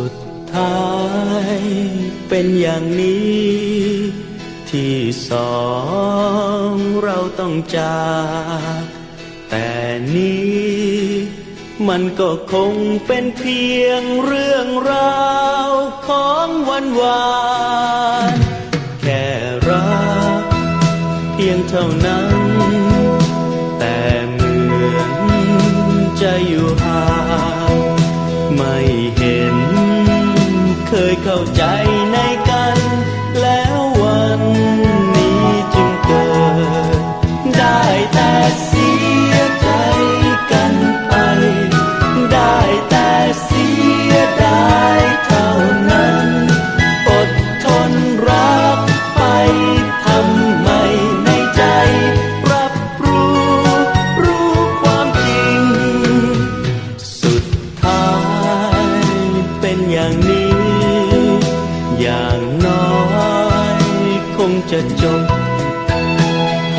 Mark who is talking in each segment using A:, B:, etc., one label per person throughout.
A: สุดท้ายเป็นอย่างนี้ ที่สองเราต้องจากแต่นี้มันก็คงเป็นเพียงเรื่องราวของวันวานแค่รักเพียงเท่านั้น เคยเข้าใจในกันแล้ววันนี้จึงเกิด ได้แต่เสียใจกันไป ได้แต่เสียดายเท่านั้น อดทนรักไปทำไมในใจ รับรู้รู้ความจริง สุดท้ายเป็นอย่างนี้ คงจะจบใ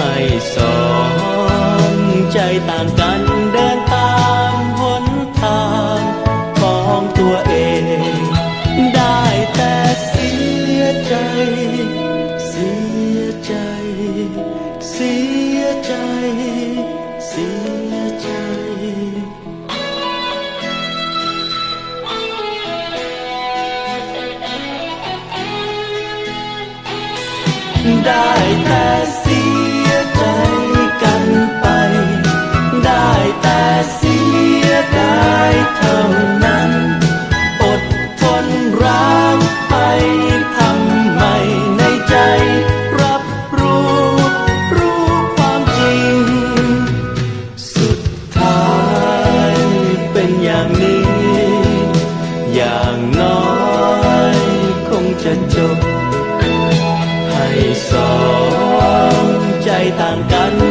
A: ได้แต่เสียใจกันไป ได้แต่เสียดายเท่านั้น อดทนรักไปทำไมในใจ รับรู้รู้ความจริง สุดท้ายเป็นอย่างนี้ ต่างกันเดินตามหน